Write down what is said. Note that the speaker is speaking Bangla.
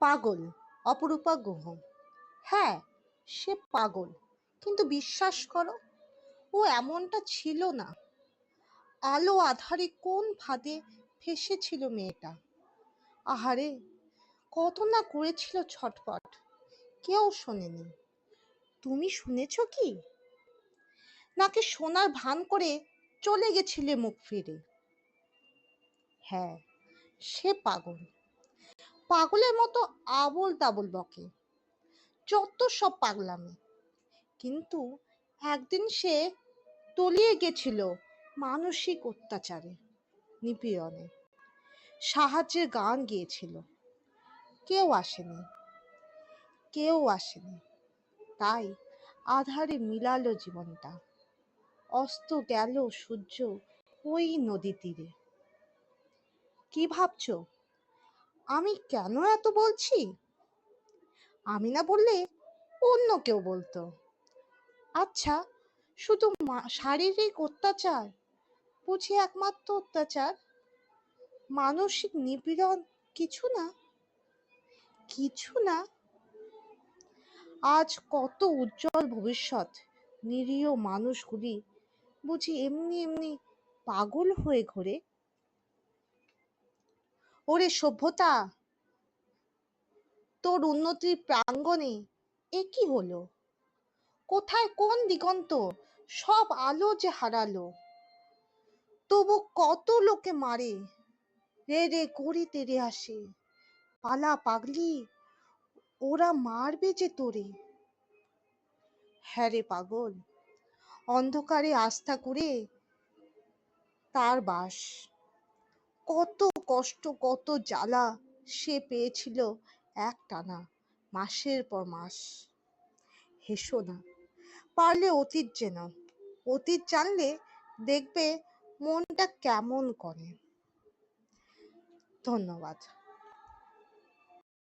পাগল, অপরূপা গুহ। হ্যাঁ সে পাগল, কিন্তু বিশ্বাস করো, ও এমনটা ছিল না। আলো আধারে কোন ফাঁদে ফেসেছিল মেয়েটা? আহারে, কত না করেছিল ছটপট কেউ শোনেনি। তুমি শুনেছ কি? নাকি সোনার ভান করে চলে গেছিলে মুখ ফিরে? হ্যাঁ সে পাগল। পাগলের মতো আবল তাবল বকে। যত সব পাগলামি। কিন্তু একদিন সে তলিয়ে গেছিল মানসিক অত্যাচারে, নিপীড়নে। সাহায্যের গান গিয়েছিল। কেউ আসেনি। কেউ আসেনি। তাই আধারে মিলালো জীবনটা। অস্ত গেল সূর্য ওই নদী তীরে। কি ভাবছ? আমি কেন এত বলছি? আমি না বললে অন্য কেউ বলতো। আচ্ছা শুধু শারীরিক অত্যাচার? বুঝি একমাত্র অত্যাচার? মানসিক নিপীড়ন কিছু না? কিছু না? আজ কত উজ্জ্বল ভবিষ্যৎ, নিরীহ মানুষগুলি বুঝি এমনি এমনি পাগল হয়ে ঘোরে। ওরে সভ্যতা, তোর উন্নতির প্রাঙ্গণে এ কি হলো? কোথায় কোন দিগন্ত সব আলো যে হারালো? তবু কত লোকে মারে, রে রে করি তেরে আসে। পালা পাগলি, ওরা মারবে যে তোরে। হ্যাঁ রে পাগল, অন্ধকারে আস্থা করে তার বাস। কত কষ্ট কত জ্বালা সে পেয়েছিল এক টানা মাসের পর মাস। হেসো না, পারলে অতীত যেন অতীত জানলে দেখবে মনটা কেমন করে। ধন্যবাদ।